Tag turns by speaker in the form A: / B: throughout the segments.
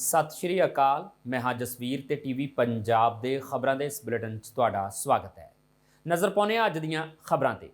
A: ਸਤਿ ਸ਼੍ਰੀ ਅਕਾਲ। ਮੈਂ ਹਾਂ ਜਸਵੀਰ ਤੇ ਟੀਵੀ ਪੰਜਾਬ ਦੇ ਖਬਰਾਂ ਦੇ ਇਸ ਬੁਲੇਟਿਨ 'ਚ ਤੁਹਾਡਾ ਸਵਾਗਤ ਹੈ। ਨਜ਼ਰ ਪਾਉਂਦੇ ਹਾਂ ਅੱਜ ਦੀਆਂ ਖਬਰਾਂ ਤੇ।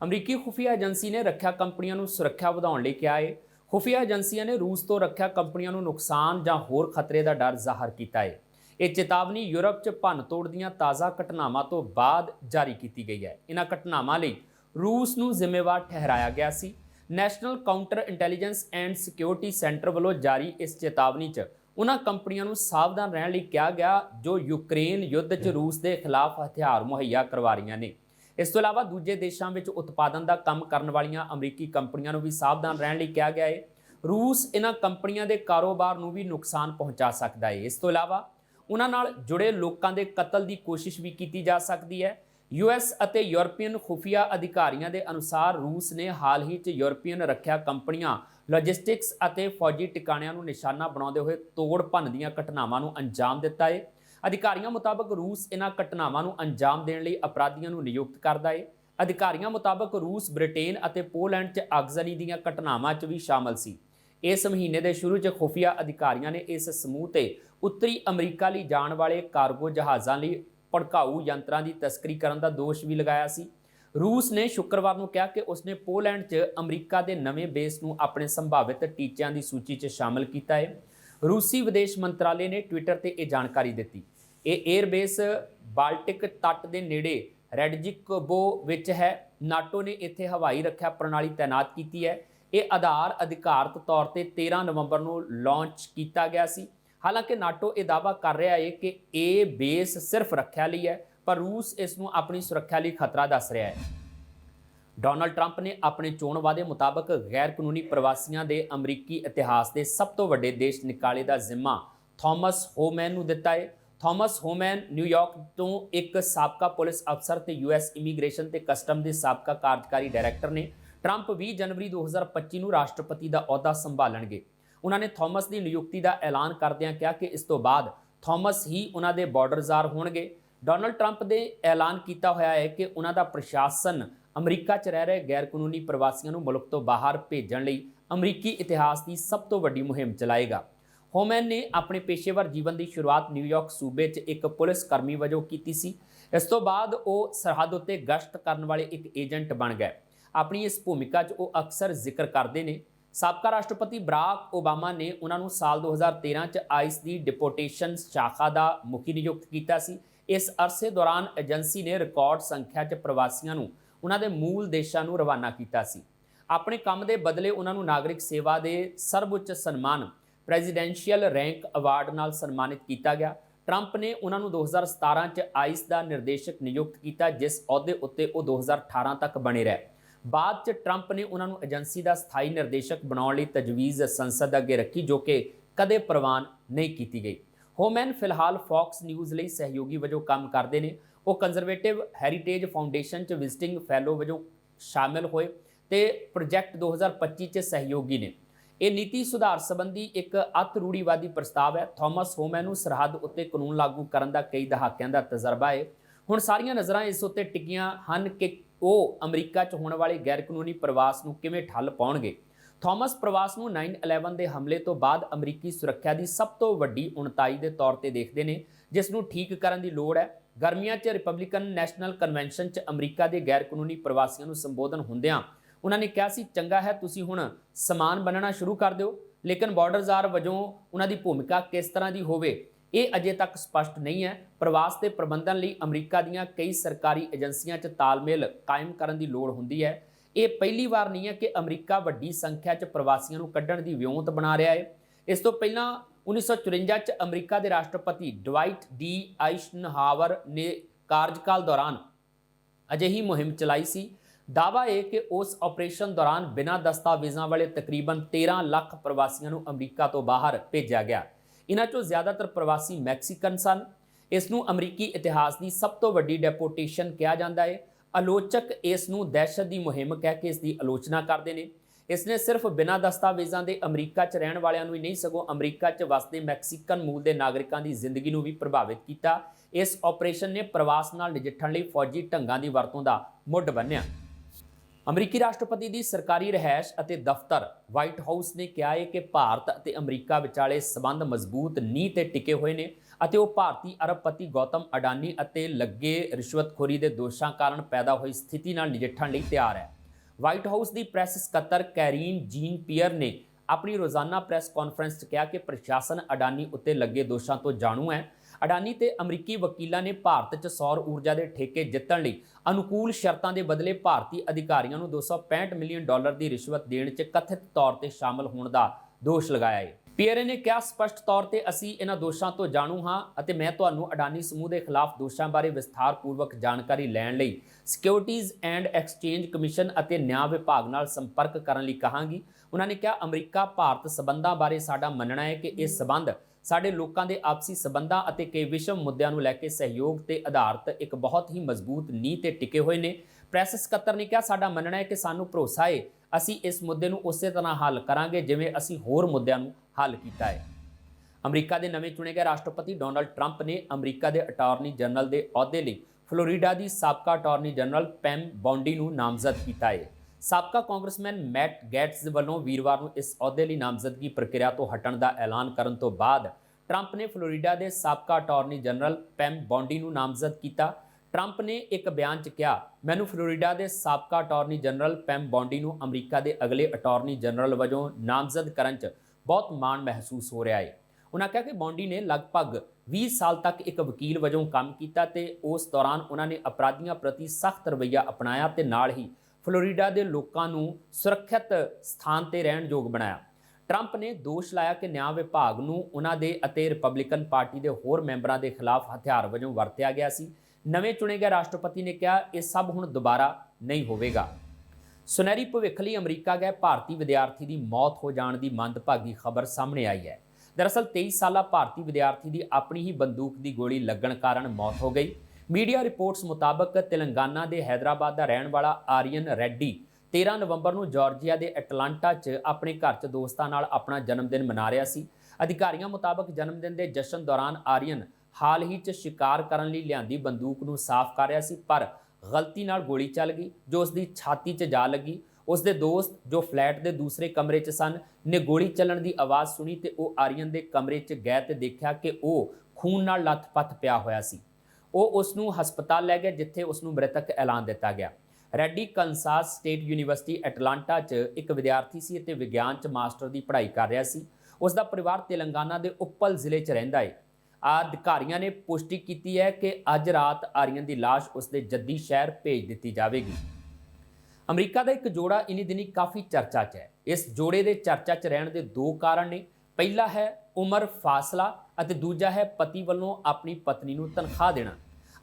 A: ਅਮਰੀਕੀ ਖੁਫੀਆ ਏਜੰਸੀ ਨੇ ਰੱਖਿਆ ਕੰਪਨੀਆਂ ਨੂੰ ਸੁਰੱਖਿਆ ਵਧਾਉਣ ਲਈ ਕਿਹਾ ਹੈ ਖੁਫੀਆ ਏਜੰਸੀਆਂ ਨੇ ਰੂਸ ਤੋਂ ਰੱਖਿਆ ਕੰਪਨੀਆਂ ਨੂੰ ਨੁਕਸਾਨ ਜਾਂ ਹੋਰ ਖਤਰੇ ਦਾ ਡਰ ਜ਼ਾਹਰ ਕੀਤਾ ਹੈ ਇਹ ਚੇਤਾਵਨੀ ਯੂਰਪ 'ਚ ਭੰਨਤੋੜ ਦੀਆਂ ਤਾਜ਼ਾ ਘਟਨਾਵਾਂ ਤੋਂ ਬਾਅਦ ਜਾਰੀ ਕੀਤੀ ਗਈ ਹੈ। ਇਹਨਾਂ ਘਟਨਾਵਾਂ ਲਈ ਰੂਸ ਨੂੰ ਜ਼ਿੰਮੇਵਾਰ ਠਹਿਰਾਇਆ ਗਿਆ ਸੀ। National counter intelligence and security centre ਵੱਲੋਂ ਜਾਰੀ ਇਸ ਚੇਤਾਵਨੀ 'ਚ ਉਹਨਾਂ ਕੰਪਨੀਆਂ ਨੂੰ ਸਾਵਧਾਨ ਰਹਿਣ ਲਈ ਕਿਹਾ ਗਿਆ ਜੋ ਯੂਕਰੇਨ ਯੁੱਧ 'ਚ ਰੂਸ ਦੇ ਖਿਲਾਫ ਹਥਿਆਰ ਮੁਹੱਈਆ ਕਰਵਾ ਰਹੀਆਂ ਨੇ। ਇਸ ਤੋਂ ਇਲਾਵਾ ਦੂਜੇ ਦੇਸ਼ਾਂ ਵਿੱਚ ਉਤਪਾਦਨ ਦਾ ਕੰਮ ਕਰਨ ਵਾਲੀਆਂ ਅਮਰੀਕੀ ਕੰਪਨੀਆਂ ਨੂੰ ਵੀ ਸਾਵਧਾਨ ਰਹਿਣ ਲਈ ਕਿਹਾ ਗਿਆ ਹੈ ਰੂਸ ਇਹਨਾਂ ਕੰਪਨੀਆਂ ਦੇ ਕਾਰੋਬਾਰ ਨੂੰ ਵੀ ਨੁਕਸਾਨ ਪਹੁੰਚਾ ਸਕਦਾ ਹੈ ਇਸ ਤੋਂ ਇਲਾਵਾ ਉਹਨਾਂ ਨਾਲ ਜੁੜੇ ਲੋਕਾਂ ਦੇ ਕਤਲ ਦੀ ਕੋਸ਼ਿਸ਼ ਵੀ ਕੀਤੀ ਜਾ ਸਕਦੀ ਹੈ। ਯੂਐਸ ਅਤੇ ਯੂਰਪੀਅਨ ਖੁਫੀਆ ਅਧਿਕਾਰੀਆਂ ਦੇ ਅਨੁਸਾਰ ਰੂਸ ਨੇ ਹਾਲ ਹੀ 'ਚ ਯੂਰਪੀਅਨ ਰੱਖਿਆ ਕੰਪਨੀਆਂ ਲੌਜਿਸਟਿਕਸ ਅਤੇ ਫੌਜੀ ਟਿਕਾਣਿਆਂ ਨੂੰ ਨਿਸ਼ਾਨਾ ਬਣਾਉਂਦੇ ਹੋਏ ਤੋੜ ਭੰਨ ਦੀਆਂ ਘਟਨਾਵਾਂ ਨੂੰ ਅੰਜਾਮ ਦਿੱਤਾ ਹੈ ਅਧਿਕਾਰੀਆਂ ਮੁਤਾਬਕ ਰੂਸ ਇਹਨਾਂ ਘਟਨਾਵਾਂ ਨੂੰ ਅੰਜਾਮ ਦੇਣ ਲਈ ਅਪਰਾਧੀਆਂ ਨੂੰ ਨਿਯੁਕਤ ਕਰਦਾ ਹੈ ਅਧਿਕਾਰੀਆਂ ਮੁਤਾਬਕ ਰੂਸ, ਬ੍ਰਿਟੇਨ ਅਤੇ ਪੋਲੈਂਡ 'ਚ ਅਗਜ਼ਨੀ ਦੀਆਂ ਘਟਨਾਵਾਂ 'ਚ ਵੀ ਸ਼ਾਮਲ ਸੀ। ਇਸ ਮਹੀਨੇ ਦੇ ਸ਼ੁਰੂ 'ਚ ਖੁਫੀਆ ਅਧਿਕਾਰੀਆਂ ਨੇ ਇਸ ਸਮੂਹ ਤੇ ਉੱਤਰੀ ਅਮਰੀਕਾ ਲਈ ਜਾਣ ਵਾਲੇ ਕਾਰਗੋ ਜਹਾਜ਼ਾਂ ਲਈ ਭੜਕਾਊ ਯੰਤਰਾਂ ਦੀ ਤਸਕਰੀ ਕਰਨ ਦਾ ਦੋਸ਼ ਵੀ ਲਗਾਇਆ ਸੀ। ਰੂਸ ਨੇ ਸ਼ੁੱਕਰਵਾਰ ਨੂੰ ਕਿਹਾ ਕਿ ਉਸਨੇ ਪੋਲੈਂਡ 'ਚ ਅਮਰੀਕਾ ਦੇ ਨਵੇਂ ਬੇਸ ਨੂੰ ਆਪਣੇ ਸੰਭਾਵਿਤ ਟੀਚਿਆਂ ਦੀ ਸੂਚੀ 'ਚ ਸ਼ਾਮਲ ਕੀਤਾ ਹੈ। ਰੂਸੀ ਵਿਦੇਸ਼ ਮੰਤਰਾਲੇ ਨੇ ਟਵਿੱਟਰ ਤੇ ਇਹ ਜਾਣਕਾਰੀ ਦਿੱਤੀ। ਇਹ 에ਅਰਬੇਸ ਬਾਲਟਿਕ ਤੱਟ ਦੇ ਨੇੜੇ ਰੈਡਜਿਕਬੋ ਵਿੱਚ ਹੈ। ਨਾਟੋ ਨੇ ਇੱਥੇ ਹਵਾਈ ਰੱਖਿਆ ਪ੍ਰਣਾਲੀ ਤਾਇਨਾਤ ਕੀਤੀ ਹੈ। ਇਹ ਆਧਾਰ ਅਧਿਕਾਰਤ ਤੌਰ ਤੇ 13 ਨਵੰਬਰ ਨੂੰ ਲਾਂਚ ਕੀਤਾ ਗਿਆ ਸੀ। ਹਾਲਾਂਕਿ ਨਾਟੋ ਇਹ ਦਾਅਵਾ ਕਰ ਰਿਹਾ ਹੈ ਕਿ ਇਹ ਬੇਸ ਸਿਰਫ ਰੱਖਿਆ ਲਈ ਹੈ, ਪਰ ਰੂਸ ਇਸ ਨੂੰ ਆਪਣੀ ਸੁਰੱਖਿਆ ਲਈ ਖਤਰਾ ਦੱਸ ਰਿਹਾ ਹੈ। ਡੋਨਲਡ ਟਰੰਪ ਨੇ ਆਪਣੇ ਚੋਣ ਵਾਅਦੇ ਮੁਤਾਬਕ ਗੈਰ ਕਾਨੂੰਨੀ ਪ੍ਰਵਾਸੀਆਂ ਦੇ ਅਮਰੀਕੀ ਇਤਿਹਾਸ ਦੇ ਸਭ ਤੋਂ ਵੱਡੇ ਦੇਸ਼ ਨਿਕਾਲੇ ਦਾ ਜ਼ਿੰਮਾ ਥਾਮਸ ਹੋਮੈਨ ਨੂੰ ਦਿੱਤਾ ਹੈ। ਥਾਮਸ ਹੋਮੈਨ ਨਿਊਯਾਰਕ ਤੋਂ ਇੱਕ ਸਾਬਕਾ ਪੁਲਿਸ ਅਫਸਰ ਤੇ ਯੂਐਸ ਇਮੀਗ੍ਰੇਸ਼ਨ ਤੇ ਕਸਟਮ ਦੇ ਸਾਬਕਾ ਕਾਰਜਕਾਰੀ ਡਾਇਰੈਕਟਰ ਨੇ। ਟਰੰਪ 20 ਜਨਵਰੀ 2025 ਨੂੰ ਰਾਸ਼ਟਰਪਤੀ ਦਾ ਅਹੁਦਾ ਸੰਭਾਲਣਗੇ। ਉਹਨਾਂ ਨੇ ਥਾਮਸ ਦੀ ਨਿਯੁਕਤੀ ਦਾ ਐਲਾਨ ਕਰਦਿਆਂ ਕਿਹਾ ਕਿ ਇਸ ਤੋਂ ਬਾਅਦ ਥਾਮਸ ਹੀ ਉਹਨਾਂ ਦੇ ਬਾਰਡਰਜ਼ਾਰ ਹੋਣਗੇ। ਡੋਨਲਡ ਟਰੰਪ ਦੇ ਐਲਾਨ ਕੀਤਾ ਹੋਇਆ ਹੈ ਕਿ ਉਹਨਾਂ ਦਾ ਪ੍ਰਸ਼ਾਸਨ ਅਮਰੀਕਾ 'ਚ ਰਹਿ ਰਹੇ ਗੈਰ ਕਾਨੂੰਨੀ ਪ੍ਰਵਾਸੀਆਂ ਨੂੰ ਮੁਲਕ ਤੋਂ ਬਾਹਰ ਭੇਜਣ ਲਈ ਅਮਰੀਕੀ ਇਤਿਹਾਸ ਦੀ ਸਭ ਤੋਂ ਵੱਡੀ ਮੁਹਿੰਮ ਚਲਾਏਗਾ। ਹੋਮੈਨ ਨੇ ਆਪਣੇ ਪੇਸ਼ੇਵਰ ਜੀਵਨ ਦੀ ਸ਼ੁਰੂਆਤ ਨਿਊਯਾਰਕ ਸੂਬੇ 'ਚ ਇੱਕ ਪੁਲਿਸ ਕਰਮੀ ਵਜੋਂ ਕੀਤੀ ਸੀ। ਇਸ ਤੋਂ ਬਾਅਦ ਉਹ ਸਰਹੱਦ ਉੱਤੇ ਗਸ਼ਤ ਕਰਨ ਵਾਲੇ ਇੱਕ ਏਜੰਟ ਬਣ ਗਏ। ਆਪਣੀ ਇਸ ਭੂਮਿਕਾ 'ਚ ਉਹ ਅਕਸਰ ਜ਼ਿਕਰ ਕਰਦੇ ਨੇ। ਸਾਬਕਾ ਰਾਸ਼ਟਰਪਤੀ ਬਰਾਕ ਓਬਾਮਾ ਨੇ ਉਹਨਾਂ ਨੂੰ ਸਾਲ 2013 'ਚ ਆਈਸ ਦੀ ਡਿਪੋਰਟੇਸ਼ਨ ਸ਼ਾਖਾ ਦਾ ਮੁਖੀ ਨਿਯੁਕਤ ਕੀਤਾ ਸੀ। ਇਸ ਅਰਸੇ ਦੌਰਾਨ ਏਜੰਸੀ ਨੇ ਰਿਕਾਰਡ ਸੰਖਿਆ 'ਚ ਪ੍ਰਵਾਸੀਆਂ ਨੂੰ ਉਹਨਾਂ ਦੇ ਮੂਲ ਦੇਸ਼ਾਂ ਨੂੰ ਰਵਾਨਾ ਕੀਤਾ ਸੀ। ਆਪਣੇ ਕੰਮ ਦੇ ਬਦਲੇ ਉਹਨਾਂ ਨੂੰ ਨਾਗਰਿਕ ਸੇਵਾ ਦੇ ਸਰਵਉੱਚ ਸਨਮਾਨ, ਪ੍ਰੈਜ਼ੀਡੈਂਸ਼ੀਅਲ ਰੈਂਕ ਅਵਾਰਡ ਨਾਲ ਸਨਮਾਨਿਤ ਕੀਤਾ ਗਿਆ। ਟਰੰਪ ਨੇ ਉਹਨਾਂ ਨੂੰ 2017 ਚ ਆਈਸ ਦਾ ਨਿਰਦੇਸ਼ਕ ਨਿਯੁਕਤ ਕੀਤਾ, ਜਿਸ ਅਹੁਦੇ ਉੱਤੇ ਉਹ 2018 ਤੱਕ ਬਣੇ ਰਹੇ। ਬਾਅਦ ਚ ਟਰੰਪ ਨੇ ਉਹਨਾਂ ਨੂੰ ਏਜੰਸੀ ਦਾ ਸਥਾਈ ਨਿਰਦੇਸ਼ਕ ਬਣਾਉਣ ਲਈ ਤਜਵੀਜ਼ ਸੰਸਦ ਅੱਗੇ ਰੱਖੀ, ਜੋ ਕਿ ਕਦੇ ਪ੍ਰਵਾਨ ਨਹੀਂ ਕੀਤੀ ਗਈ। ਹੋਮੈਨ ਫਿਲਹਾਲ ਫੌਕਸ ਨਿਊਜ਼ ਲਈ ਸਹਿਯੋਗੀ ਵਜੋਂ ਕੰਮ ਕਰਦੇ ਨੇ। ਉਹ ਕੰਜ਼ਰਵੇਟਿਵ ਹੈਰੀਟੇਜ ਫਾਊਂਡੇਸ਼ਨ ਚ ਵਿਜ਼ਿਟਿੰਗ ਫੈਲੋ ਵਜੋਂ ਸ਼ਾਮਿਲ ਹੋਏ ਤੇ ਪ੍ਰੋਜੈਕਟ 2025 ਚ ਸਹਿਯੋਗੀ ਨੇ। ਇਹ ਨੀਤੀ ਸੁਧਾਰ ਸੰਬੰਧੀ ਇੱਕ ਅਤ ਰੂੜੀਵਾਦੀ ਪ੍ਰਸਤਾਵ ਹੈ। ਥਾਮਸ ਹੋਮੈਨ ਨੂੰ ਸਰਹੱਦ ਉੱਤੇ ਕਾਨੂੰਨ ਲਾਗੂ ਕਰਨ ਦਾ ਕਈ ਦਹਾਕਿਆਂ ਦਾ ਤਜਰਬਾ ਹੈ ਹੁਣ ਸਾਰੀਆਂ ਨਜ਼ਰਾਂ ਇਸ ਉੱਤੇ ਟਿਕੀਆਂ ਹਨ ਕਿ ਉਹ ਅਮਰੀਕਾ 'ਚ ਹੋਣ ਵਾਲੇ ਗੈਰ ਕਾਨੂੰਨੀ ਪ੍ਰਵਾਸ ਨੂੰ ਕਿਵੇਂ ਠੱਲ ਪਾਉਣਗੇ? ਥਾਮਸ ਪ੍ਰਵਾਸ ਨੂੰ 9/11 ਦੇ ਹਮਲੇ ਤੋਂ ਬਾਅਦ ਅਮਰੀਕੀ ਸੁਰੱਖਿਆ ਦੀ ਸਭ ਤੋਂ ਵੱਡੀ ਉਣਤਾਈ ਦੇ ਤੌਰ ਤੇ ਦੇਖਦੇ ਨੇ, ਜਿਸ ਨੂੰ ਠੀਕ ਕਰਨ ਦੀ ਲੋੜ ਹੈ। ਗਰਮੀਆਂ 'ਚ ਰਿਪਬਲਿਕਨ ਨੈਸ਼ਨਲ ਕਨਵੈਨਸ਼ਨ 'ਚ ਅਮਰੀਕਾ ਦੇ ਗੈਰ ਕਾਨੂੰਨੀ ਪ੍ਰਵਾਸੀਆਂ ਨੂੰ ਸੰਬੋਧਨ ਹੁੰਦਿਆਂ ਉਹਨਾਂ ਨੇ ਕਿਹਾ ਸੀ, ਚੰਗਾ ਹੈ, ਤੁਸੀਂ ਹੁਣ ਸਮਾਨ ਬਣਨਾ ਸ਼ੁਰੂ ਕਰ ਦਿਓ, ਲੇਕਿਨ ਬਾਰਡਰਜ਼ਾਰ ਵਜੋਂ ਉਹਨਾਂ ਦੀ ਭੂਮਿਕਾ ਕਿਸ ਤਰ੍ਹਾਂ ਦੀ ਹੋਵੇ? ਇਹ ਅਜੇ ਤੱਕ ਸਪਸ਼ਟ ਨਹੀਂ ਹੈ। ਪ੍ਰਵਾਸ ਦੇ ਪ੍ਰਬੰਧਨ ਲਈ ਅਮਰੀਕਾ ਦੀਆਂ ਕਈ ਸਰਕਾਰੀ ਏਜੰਸੀਆਂ 'ਚ ਤਾਲਮੇਲ ਕਾਇਮ ਕਰਨ ਦੀ ਲੋੜ ਹੁੰਦੀ ਹੈ। ਇਹ ਪਹਿਲੀ ਵਾਰ ਨਹੀਂ ਹੈ ਕਿ ਅਮਰੀਕਾ ਵੱਡੀ ਸੰਖਿਆ 'ਚ ਪ੍ਰਵਾਸੀਆਂ ਨੂੰ ਕੱਢਣ ਦੀ ਵਿਉਂਤ ਬਣਾ ਰਿਹਾ ਹੈ। ਇਸ ਤੋਂ ਪਹਿਲਾਂ 1954 'ਚ ਅਮਰੀਕਾ ਦੇ ਰਾਸ਼ਟਰਪਤੀ ਡਵਾਈਟ ਡੀ ਆਈਸ਼ਨਹਾਵਰ ਨੇ ਕਾਰਜਕਾਲ ਦੌਰਾਨ ਅਜਿਹੀ ਮੁਹਿੰਮ ਚਲਾਈ ਸੀ। ਦਾਵਾ ਇਹ ਕਿ ਉਸ ਆਪਰੇਸ਼ਨ ਦੌਰਾਨ ਬਿਨਾਂ ਦਸਤਾਵੇਜ਼ਾਂ ਵਾਲੇ ਤਕਰੀਬਨ 13 ਲੱਖ ਪ੍ਰਵਾਸੀਆਂ ਨੂੰ ਅਮਰੀਕਾ ਤੋਂ ਬਾਹਰ ਭੇਜਿਆ ਗਿਆ। ਇਹਨਾਂ ਚੋਂ ਜ਼ਿਆਦਾਤਰ ਪ੍ਰਵਾਸੀ ਮੈਕਸੀਕਨ ਸਨ। ਇਸ ਨੂੰ ਅਮਰੀਕੀ ਇਤਿਹਾਸ ਦੀ ਸਭ ਤੋਂ ਵੱਡੀ ਡੈਪੋਟੇਸ਼ਨ ਕਿਹਾ ਜਾਂਦਾ ਹੈ। ਆਲੋਚਕ ਇਸ ਨੂੰ ਦਹਿਸ਼ਤ ਦੀ ਮੁਹਿੰਮ ਕਹਿ ਕੇ ਇਸ ਦੀ ਆਲੋਚਨਾ ਕਰਦੇ ਨੇ। ਇਸ ਨੇ ਸਿਰਫ ਬਿਨਾਂ ਦਸਤਾਵੇਜ਼ਾਂ ਦੇ ਅਮਰੀਕਾ 'ਚ ਰਹਿਣ ਵਾਲਿਆਂ ਨੂੰ ਹੀ ਨਹੀਂ, ਸਗੋਂ ਅਮਰੀਕਾ 'ਚ ਵਸਦੇ ਮੈਕਸੀਕਨ ਮੂਲ ਦੇ ਨਾਗਰਿਕਾਂ ਦੀ ਜ਼ਿੰਦਗੀ ਨੂੰ ਵੀ ਪ੍ਰਭਾਵਿਤ ਕੀਤਾ। ਇਸ ਆਪਰੇਸ਼ਨ ਨੇ ਪ੍ਰਵਾਸ ਨਾਲ ਨਜਿੱਠਣ ਲਈ ਫੌਜੀ ਢੰਗਾਂ ਦੀ ਵਰਤੋਂ ਦਾ ਮੁੱਢ ਬੰਨਿਆ। ਅਮਰੀਕੀ ਰਾਸ਼ਟਰਪਤੀ ਦੀ ਸਰਕਾਰੀ ਰਹਿائش ਅਤੇ ਦਫ਼ਤਰ ਵਾਈਟ ਹਾਊਸ ਨੇ ਕਿਹਾ ਹੈ ਕਿ ਭਾਰਤ ਅਤੇ ਅਮਰੀਕਾ ਵਿਚਾਲੇ ਸਬੰਧ ਮਜ਼ਬੂਤ ਨੀਂਹ ਤੇ ਟਿਕੇ ਹੋਏ ਨੇ ਅਤੇ ਉਹ ਭਾਰਤੀ ਅਰਬਪਤੀ ਗੌਤਮ ਅਡਾਨੀ ਅਤੇ ਲੱਗੇ ਰਿਸ਼ਵਤਖੋਰੀ ਦੇ ਦੋਸ਼ਾਂ ਕਾਰਨ ਪੈਦਾ ਹੋਈ ਸਥਿਤੀ ਨਾਲ ਨਜਿੱਠਣ ਲਈ ਤਿਆਰ ਹੈ। ਵਾਈਟ ਹਾਊਸ ਦੀ ਪ੍ਰੈਸ ਸਕੱਤਰ ਕੈਰੀਨ ਜੀਨ ਪੀਅਰ ਨੇ ਆਪਣੀ ਰੋਜ਼ਾਨਾ ਪ੍ਰੈਸ ਕਾਨਫਰੰਸ 'ਚ ਕਿਹਾ ਕਿ ਪ੍ਰਸ਼ਾਸਨ ਅਡਾਨੀ ਉੱਤੇ ਲੱਗੇ ਦੋਸ਼ਾਂ ਤੋਂ ਜਾਣੂ ਹੈ ਅਡਾਨੀ ਤੇ ਅਮਰੀਕੀ ਵਕੀਲਾਂ ਨੇ ਭਾਰਤ 'ਚ ਸੌਰ ਊਰਜਾ ਦੇ ਠੇਕੇ ਜਿੱਤਣ ਲਈ ਅਨੁਕੂਲ ਸ਼ਰਤਾਂ ਦੇ ਬਦਲੇ ਭਾਰਤੀ ਅਧਿਕਾਰੀਆਂ ਨੂੰ 265 ਮਿਲੀਅਨ ਡਾਲਰ ਦੀ ਰਿਸ਼ਵਤ ਦੇਣ 'ਚ ਕਥਿਤ ਤੌਰ ਤੇ ਸ਼ਾਮਲ ਹੋਣ ਦਾ ਦੋਸ਼ ਲਗਾਇਆ ਹੈ। ਪੀਅਰੇ ਨੇ ਕਿਹਾ, ਸਪਸ਼ਟ ਤੌਰ ਤੇ ਅਸੀਂ ਇਹਨਾਂ ਦੋਸ਼ਾਂ ਤੋਂ ਜਾਣੂ ਹਾਂ ਅਤੇ ਮੈਂ ਤੁਹਾਨੂੰ ਅਡਾਨੀ ਸਮੂਹ ਦੇ ਖਿਲਾਫ ਦੋਸ਼ਾਂ ਬਾਰੇ ਵਿਸਥਾਰਪੂਰਵਕ ਜਾਣਕਾਰੀ ਲੈਣ ਲਈ ਸਿਕਿਉਰਿਟੀਜ਼ ਐਂਡ ਐਕਸਚੇਂਜ ਕਮਿਸ਼ਨ ਅਤੇ ਨਿਆਂ ਵਿਭਾਗ ਨਾਲ ਸੰਪਰਕ ਕਰਨ ਲਈ ਕਹਾਂਗੀ। ਉਹਨਾਂ ਨੇ ਕਿਹਾ ਅਮਰੀਕਾ ਭਾਰਤ ਸਬੰਧਾਂ ਬਾਰੇ ਸਾਡਾ ਮੰਨਣਾ ਹੈ ਕਿ ਇਹ ਸਬੰਧ ਸਾਡੇ ਲੋਕਾਂ ਦੇ ਆਪਸੀ ਸਬੰਧਾਂ ਅਤੇ ਕਈ ਵਿਸ਼ਵ ਮੁੱਦਿਆਂ ਨੂੰ ਲੈ ਕੇ ਸਹਿਯੋਗ ਤੇ ਆਧਾਰਿਤ ਇੱਕ ਬਹੁਤ ਹੀ ਮਜ਼ਬੂਤ ਨੀਂਹ ਤੇ ਟਿਕੇ ਹੋਏ ਨੇ। ਪ੍ਰੈਸ ਸਕੱਤਰ ਨੇ ਕਿਹਾ, ਸਾਡਾ ਮੰਨਣਾ ਹੈ ਕਿ ਸਾਨੂੰ ਭਰੋਸਾ ਹੈ ਅਸੀਂ ਇਸ ਮੁੱਦੇ ਨੂੰ ਉਸੇ ਤਰ੍ਹਾਂ ਹੱਲ ਕਰਾਂਗੇ ਜਿਵੇਂ ਅਸੀਂ ਹੋਰ ਮੁੱਦਿਆਂ ਨੂੰ ਹੱਲ ਕੀਤਾ ਹੈ ਅਮਰੀਕਾ ਦੇ ਨਵੇਂ ਚੁਣੇ ਗਏ ਰਾਸ਼ਟਰਪਤੀ ਡੋਨਲਡ ਟਰੰਪ ਨੇ ਅਮਰੀਕਾ ਦੇ ਅਟਾਰਨੀ ਜਨਰਲ ਦੇ ਅਹੁਦੇ ਲਈ ਫਲੋਰੀਡਾ ਦੀ ਸਾਬਕਾ ਅਟਾਰਨੀ ਜਨਰਲ ਪੈਮ ਬੌਂਡੀ ਨੂੰ ਨਾਮਜ਼ਦ ਕੀਤਾ ਹੈ ਸਾਬਕਾ ਕਾਂਗਰਸਮੈਨ ਮੈਟ ਗੈਟਸ ਵੱਲੋਂ ਵੀਰਵਾਰ ਨੂੰ ਇਸ ਅਹੁਦੇ ਲਈ ਨਾਮਜ਼ਦਗੀ ਪ੍ਰਕਿਰਿਆ ਤੋਂ ਹਟਣ ਦਾ ਐਲਾਨ ਕਰਨ ਤੋਂ ਬਾਅਦ ਟਰੰਪ ਨੇ ਫਲੋਰੀਡਾ ਦੇ ਸਾਬਕਾ ਅਟਾਰਨੀ ਜਨਰਲ ਪੈਮ ਬੌਂਡੀ ਨੂੰ ਨਾਮਜ਼ਦ ਕੀਤਾ। ਟਰੰਪ ਨੇ ਇੱਕ ਬਿਆਨ 'ਚ ਕਿਹਾ, ਮੈਨੂੰ ਫਲੋਰੀਡਾ ਦੇ ਸਾਬਕਾ ਅਟਾਰਨੀ ਜਨਰਲ ਪੈਮ ਬੌਂਡੀ ਨੂੰ ਅਮਰੀਕਾ ਦੇ ਅਗਲੇ ਅਟਾਰਨੀ ਜਨਰਲ ਵਜੋਂ ਨਾਮਜ਼ਦ ਕਰਨ 'ਚ ਬਹੁਤ ਮਾਣ ਮਹਿਸੂਸ ਹੋ ਰਿਹਾ ਹੈ ਉਹਨਾਂ ਕਿਹਾ ਕਿ ਬੌਂਡੀ ਨੇ ਲਗਭਗ 20 ਸਾਲ ਤੱਕ ਇੱਕ ਵਕੀਲ ਵਜੋਂ ਕੰਮ ਕੀਤਾ ਤੇ ਉਸ ਦੌਰਾਨ ਉਹਨਾਂ ਨੇ ਅਪਰਾਧੀਆਂ ਪ੍ਰਤੀ ਸਖਤ ਰਵੱਈਆ ਅਪਣਾਇਆ ਤੇ ਨਾਲ ਹੀ ਫਲੋਰੀਡਾ ਦੇ ਲੋਕਾਂ ਨੂੰ ਸੁਰੱਖਿਅਤ ਸਥਾਨ ਤੇ ਰਹਿਣ ਯੋਗ ਬਣਾਇਆ। ਟਰੰਪ ਨੇ ਦੋਸ਼ ਲਾਇਆ ਕਿ ਨਿਆਂ ਵਿਭਾਗ ਨੂੰ ਉਹਨਾਂ ਦੇ ਅਤੇ ਰਿਪਬਲਿਕਨ ਪਾਰਟੀ ਦੇ ਹੋਰ ਮੈਂਬਰਾਂ ਦੇ ਖਿਲਾਫ ਹਥਿਆਰ ਵਜੋਂ ਵਰਤਿਆ ਗਿਆ ਸੀ। ਨਵੇਂ ਚੁਣੇ ਗਏ ਰਾਸ਼ਟਰਪਤੀ ਨੇ ਕਿਹਾ, ਇਹ ਸਭ ਹੁਣ ਦੁਬਾਰਾ ਨਹੀਂ ਹੋਵੇਗਾ। ਸੁਨਹਿਰੀ ਭਵਿੱਖ ਲਈ ਅਮਰੀਕਾ ਗਏ ਭਾਰਤੀ ਵਿਦਿਆਰਥੀ ਦੀ ਮੌਤ ਹੋ ਜਾਣ ਦੀ ਮੰਦਭਾਗੀ ਖਬਰ ਸਾਹਮਣੇ ਆਈ ਹੈ। ਦਰਅਸਲ 23 ਸਾਲਾ ਭਾਰਤੀ ਵਿਦਿਆਰਥੀ ਦੀ ਆਪਣੀ ਹੀ ਬੰਦੂਕ ਦੀ ਗੋਲੀ ਲੱਗਣ ਕਾਰਨ ਮੌਤ ਹੋ ਗਈ। ਮੀਡੀਆ ਰਿਪੋਰਟਸ ਮੁਤਾਬਕ ਤੇਲੰਗਾਨਾ ਦੇ ਹైదరాబాద్ ਦਾ ਰਹਿਣ ਵਾਲਾ ਆਰੀਅਨ ਰੈੱਡੀ 13 ਨਵੰਬਰ ਨੂੰ ਜਾਰਜੀਆ ਦੇ ਐਟਲਾਂਟਾ 'ਚ ਆਪਣੇ ਘਰ 'ਚ ਦੋਸਤਾਂ ਨਾਲ ਆਪਣਾ ਜਨਮ ਦਿਨ ਮਨਾ ਰਿਹਾ ਸੀ। ਅਧਿਕਾਰੀਆਂ ਮੁਤਾਬਕ ਜਨਮ ਦਿਨ ਦੇ ਜਸ਼ਨ ਦੌਰਾਨ ਆਰੀਅਨ ਹਾਲ ਹੀ 'ਚ ਸ਼ਿਕਾਰ ਕਰਨ ਲਈ ਲਿਆਂਦੀ ਬੰਦੂਕ ਨੂੰ ਸਾਫ਼ ਕਰ ਰਿਹਾ ਸੀ, ਪਰ ਗਲਤੀ ਨਾਲ ਗੋਲੀ ਚੱਲ ਗਈ, ਜੋ ਉਸ ਦੀ ਛਾਤੀ 'ਚ ਜਾ ਲੱਗੀ। ਉਸ ਦੇ ਦੋਸਤ ਜੋ ਫਲੈਟ ਦੇ ਦੂਸਰੇ ਕਮਰੇ 'ਚ ਸਨ, ਨੇ ਗੋਲੀ ਚੱਲਣ ਦੀ ਆਵਾਜ਼ ਸੁਣੀ ਤੇ ਉਹ ਆਰੀਅਨ ਦੇ ਕਮਰੇ 'ਚ ਗਏ ਤੇ ਦੇਖਿਆ ਕਿ ਉਹ ਖੂਨ ਨਾਲ ਲੱਥ-ਪੱਥ ਪਿਆ ਹੋਇਆ ਸੀ। ਉਹ ਉਸ ਨੂੰ ਹਸਪਤਾਲ ਲੈ ਗਏ, ਜਿੱਥੇ ਉਸ ਨੂੰ ਮ੍ਰਿਤਕ ਐਲਾਨ ਦਿੱਤਾ ਗਿਆ। ਰੈਡੀ ਕੰਸਾਸ ਸਟੇਟ ਯੂਨੀਵਰਸਿਟੀ ਐਟਲਾਂਟਾ 'ਚ ਇੱਕ ਵਿਦਿਆਰਥੀ ਸੀ ਅਤੇ ਵਿਗਿਆਨ 'ਚ ਮਾਸਟਰ ਦੀ ਪੜ੍ਹਾਈ ਕਰ ਰਿਹਾ ਸੀ। ਉਸ ਦਾ ਪਰਿਵਾਰ ਤੇਲੰਗਾਨਾ ਦੇ ਉੱਪਲ ਜ਼ਿਲ੍ਹੇ 'ਚ ਰਹਿੰਦਾ ਹੈ ਅਧਿਕਾਰੀਆਂ ਨੇ ਪੁਸ਼ਟੀ ਕੀਤੀ ਹੈ ਕਿ ਅੱਜ ਰਾਤ ਆਰੀਅਨ ਦੀ ਲਾਸ਼ ਉਸ ਦੇ ਜੱਦੀ ਸ਼ਹਿਰ ਭੇਜ ਦਿੱਤੀ ਜਾਵੇਗੀ। ਅਮਰੀਕਾ ਦਾ ਇੱਕ ਜੋੜਾ ਇਨੀ ਦਿਨੀ ਕਾਫੀ ਚਰਚਾ 'ਚ ਹੈ। ਇਸ ਜੋੜੇ ਦੇ ਚਰਚਾ 'ਚ ਰਹਿਣ ਦੇ ਦੋ ਕਾਰਨ ਨੇ। ਪਹਿਲਾ ਹੈ ਉਮਰ ਫਾਸਲਾ ਅਤੇ ਦੂਜਾ ਹੈ ਪਤੀ ਵੱਲੋਂ ਆਪਣੀ ਪਤਨੀ ਨੂੰ ਤਨਖਾਹ ਦੇਣਾ।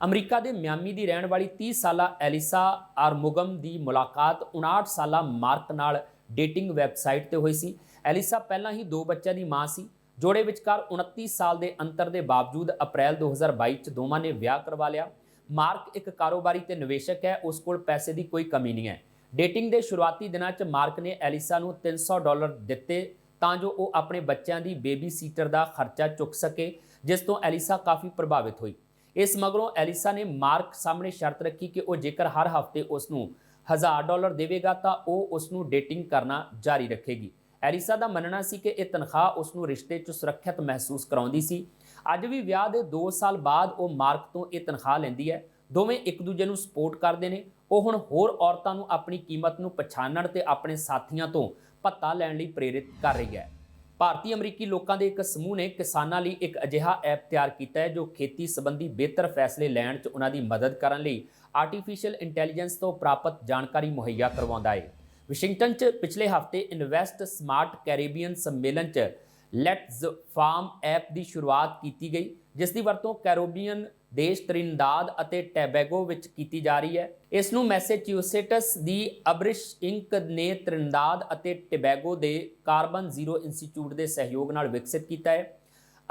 A: ਅਮਰੀਕਾ ਦੇ ਮਿਆਮੀ ਦੀ ਰਹਿਣ ਵਾਲੀ 30 ਸਾਲਾ ਐਲਿਸਾ ਆਰਮੁਗਮ ਦੀ ਮੁਲਾਕਾਤ 59 ਸਾਲਾ ਮਾਰਕ ਨਾਲ ਡੇਟਿੰਗ ਵੈਬਸਾਈਟ ਤੇ ਹੋਈ ਸੀ। ਐਲਿਸਾ ਪਹਿਲਾਂ ਹੀ ਦੋ ਬੱਚਿਆਂ ਦੀ ਮਾਂ ਸੀ। ਜੋੜੇ ਵਿਚਕਾਰ 29 ਸਾਲ ਦੇ ਅੰਤਰ ਦੇ ਬਾਵਜੂਦ ਅਪ੍ਰੈਲ 2022 ਚ ਦੋਵਾਂ ਨੇ ਵਿਆਹ ਕਰਵਾ ਲਿਆ। ਮਾਰਕ ਇੱਕ ਕਾਰੋਬਾਰੀ ਤੇ ਨਿਵੇਸ਼ਕ ਹੈ, ਉਸ ਕੋਲ ਪੈਸੇ ਦੀ ਕੋਈ ਕਮੀ ਨਹੀਂ ਹੈ। ਡੇਟਿੰਗ ਦੇ ਸ਼ੁਰੂਆਤੀ ਦਿਨਾਂ 'ਚ ਮਾਰਕ ਨੇ ਐਲਿਸਾ ਨੂੰ 300 ਡਾਲਰ ਦਿੱਤੇ ਤਾਂ ਜੋ ਉਹ ਆਪਣੇ ਬੱਚਿਆਂ ਦੀ ਬੇਬੀ ਸੀਟਰ ਦਾ ਖਰਚਾ ਚੁੱਕ ਸਕੇ, ਜਿਸ ਤੋਂ ਐਲਿਸਾ ਕਾਫੀ ਪ੍ਰਭਾਵਿਤ ਹੋਈ। ਇਸ ਮਗਰੋਂ ਐਲਿਸਾ ਨੇ ਮਾਰਕ ਸਾਹਮਣੇ ਸ਼ਰਤ ਰੱਖੀ ਕਿ ਉਹ ਜੇਕਰ ਹਰ ਹਫ਼ਤੇ ਉਸ ਨੂੰ 1000 ਡਾਲਰ ਦੇਵੇਗਾ ਤਾਂ ਉਹ ਉਸ ਨੂੰ ਡੇਟਿੰਗ ਕਰਨਾ ਜਾਰੀ ਰੱਖੇਗੀ। ਐਲਿਸਾ ਦਾ ਮੰਨਣਾ ਸੀ ਕਿ ਇਹ ਤਨਖਾਹ ਉਸ ਨੂੰ ਰਿਸ਼ਤੇ 'ਚ ਸੁਰੱਖਿਅਤ ਮਹਿਸੂਸ ਕਰਾਉਂਦੀ ਸੀ। ਅੱਜ ਵੀ ਵਿਆਹ ਦੇ 2 ਸਾਲ ਬਾਅਦ ਉਹ ਮਾਰਕ ਤੋਂ ਇਹ ਤਨਖਾਹ ਲੈਂਦੀ ਹੈ। ਦੋਵੇਂ ਇੱਕ ਦੂਜੇ ਨੂੰ ਸਪੋਰਟ ਕਰਦੇ ਨੇ। ਉਹ ਹੁਣ ਹੋਰ ਔਰਤਾਂ ਨੂੰ ਆਪਣੀ ਕੀਮਤ ਨੂੰ ਪਛਾਣਨ ਤੇ ਆਪਣੇ ਸਾਥੀਆਂ ਤੋਂ ਭੱਤਾ ਲੈਣ ਲਈ ਪ੍ਰੇਰਿਤ ਕਰ ਰਹੀ ਹੈ। ਭਾਰਤੀ ਅਮਰੀਕੀ ਲੋਕਾਂ ਦੇ ਇੱਕ ਸਮੂਹ ਨੇ ਕਿਸਾਨਾਂ ਲਈ ਇੱਕ ਅਜਿਹਾ ਐਪ ਤਿਆਰ ਕੀਤਾ ਹੈ ਜੋ ਖੇਤੀ ਸੰਬੰਧੀ ਬਿਹਤਰ ਫੈਸਲੇ ਲੈਣ 'ਚ ਉਹਨਾਂ ਦੀ ਮਦਦ ਕਰਨ ਲਈ ਆਰਟੀਫੀਸ਼ੀਅਲ ਇੰਟੈਲੀਜੈਂਸ ਤੋਂ ਪ੍ਰਾਪਤ ਜਾਣਕਾਰੀ ਮੁਹੱਈਆ ਕਰਵਾਉਂਦਾ ਹੈ। ਵਾਸ਼ਿੰਗਟਨ 'ਚ ਪਿਛਲੇ ਹਫ਼ਤੇ ਇਨਵੈਸਟ ਸਮਾਰਟ ਕੈਰੀਬੀਅਨ ਸੰਮੇਲਨ 'ਚ ਲੈਟਸ ਫਾਰਮ ਐਪ ਦੀ ਸ਼ੁਰੂਆਤ ਕੀਤੀ ਗਈ, ਜਿਸ ਦੀ ਵਰਤੋਂ ਕੈਰੋਬੀਅਨ ਦੇਸ਼ ਤ੍ਰਿਨਦਾਦ ਅਤੇ ਟੈਬੈਗੋ ਵਿੱਚ ਕੀਤੀ ਜਾ ਰਹੀ ਹੈ। ਇਸ ਨੂੰ ਮੈਸੇਚਿਉਸੇਟਸ ਦੀ ਅਬਰਿਸ਼ ਇੰਕ ਨੇ ਤ੍ਰਿਨਦਾਦ ਅਤੇ ਟੈਬੈਗੋ ਦੇ ਕਾਰਬਨ ਜ਼ੀਰੋ ਇੰਸਟੀਚਿਊਟ ਦੇ ਸਹਿਯੋਗ ਨਾਲ ਵਿਕਸਿਤ ਕੀਤਾ ਹੈ।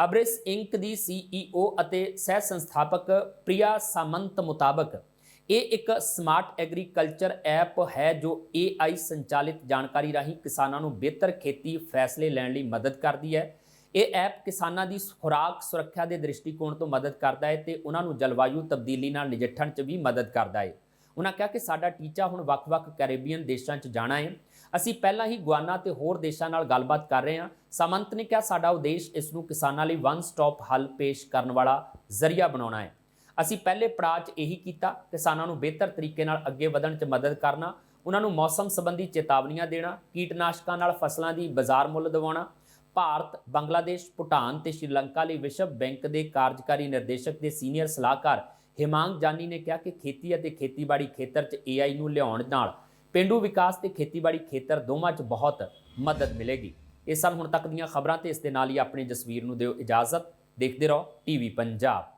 A: ਅਬਰਿਸ ਇੰਕ ਦੀ ਸੀਈਓ ਅਤੇ ਸਹਿ ਸੰਸਥਾਪਕ ਪ੍ਰਿਆ ਸਾਮੰਤ ਮੁਤਾਬਕ ਇਹ ਇੱਕ ਸਮਾਰਟ ਐਗਰੀਕਲਚਰ ਐਪ ਹੈ ਜੋ AI ਸੰਚਾਲਿਤ ਜਾਣਕਾਰੀ ਰਾਹੀਂ ਕਿਸਾਨਾਂ ਨੂੰ ਬਿਹਤਰ ਖੇਤੀ ਫੈਸਲੇ ਲੈਣ ਲਈ ਮਦਦ ਕਰਦੀ ਹੈ। ਇਹ ਐਪ ਕਿਸਾਨਾਂ ਦੀ ਖੁਰਾਕ ਸੁਰੱਖਿਆ ਦੇ ਦ੍ਰਿਸ਼ਟੀਕੋਣ ਤੋਂ ਮਦਦ ਕਰਦਾ ਹੈ ਤੇ ਉਹਨਾਂ ਨੂੰ ਜਲਵਾਯੂ ਤਬਦੀਲੀ ਨਾਲ ਨਜਿੱਠਣ 'ਚ ਵੀ ਮਦਦ ਕਰਦਾ ਹੈ। ਉਹਨਾਂ ਕਿਹਾ ਕਿ ਸਾਡਾ ਟੀਚਾ ਹੁਣ ਵੱਖ-ਵੱਖ ਕੈਰੇਬੀਅਨ ਦੇਸ਼ਾਂ 'ਚ ਜਾਣਾ ਹੈ। ਅਸੀਂ ਪਹਿਲਾਂ ਹੀ ਗੁਆਨਾ ਤੇ ਹੋਰ ਦੇਸ਼ਾਂ ਨਾਲ ਗੱਲਬਾਤ ਕਰ ਰਹੇ ਹਾਂ। ਸਾਮੰਤ ਨੇ ਕਿਹਾ, ਸਾਡਾ ਉਦੇਸ਼ ਇਸ ਨੂੰ ਕਿਸਾਨਾਂ ਲਈ ਵਨ ਸਟਾਪ ਹੱਲ ਪੇਸ਼ ਕਰਨ ਵਾਲਾ ਜ਼ਰੀਆ ਬਣਾਉਣਾ ਹੈ। ਅਸੀਂ ਪਹਿਲੇ ਪੜਾਅ 'ਚ ਇਹੀ ਕੀਤਾ, ਕਿਸਾਨਾਂ ਨੂੰ ਬਿਹਤਰ ਤਰੀਕੇ ਨਾਲ ਅੱਗੇ ਵਧਣ 'ਚ ਮਦਦ ਕਰਨਾ, ਉਹਨਾਂ ਨੂੰ ਮੌਸਮ ਸੰਬੰਧੀ ਚੇਤਾਵਨੀਆਂ ਦੇਣਾ, ਕੀਟਨਾਸ਼ਕਾਂ ਨਾਲ ਫਸਲਾਂ ਦੀ ਬਾਜ਼ਾਰ ਮੁੱਲ ਦਿਵਾਉਣਾ, ਭਾਰਤ, ਬੰਗਲਾਦੇਸ਼, ਭੂਟਾਨ ਤੇ ਸ਼੍ਰੀਲੰਕਾ ਲਈ ਵਿਸ਼ਵ ਬੈਂਕ ਦੇ ਕਾਰਜਕਾਰੀ ਨਿਰਦੇਸ਼ਕ ਦੇ ਸੀਨੀਅਰ ਸਲਾਹਕਾਰ ਹਿਮਾਂਗ ਜਾਨੀ ਨੇ ਕਿਹਾ ਕਿ ਖੇਤੀ ਅਤੇ ਖੇਤੀਬਾੜੀ ਖੇਤਰ 'ਚ AI ਨੂੰ ਲਿਆਉਣ ਨਾਲ ਪਿੰਡੂ ਵਿਕਾਸ ਤੇ ਖੇਤੀਬਾੜੀ ਖੇਤਰ ਦੋਵਾਂ 'ਚ ਬਹੁਤ ਮਦਦ ਮਿਲੇਗੀ। ਇਹ ਸਨ ਹੁਣ ਤੱਕ ਦੀਆਂ ਖਬਰਾਂ ਤੇ ਇਸ ਦੇ ਨਾਲ ਹੀ ਆਪਣੀ ਜਸਵੀਰ ਨੂੰ ਦਿਓ ਇਜਾਜ਼ਤ। ਦੇਖਦੇ ਰਹੋ ਟੀਵੀ ਪੰਜਾਬ।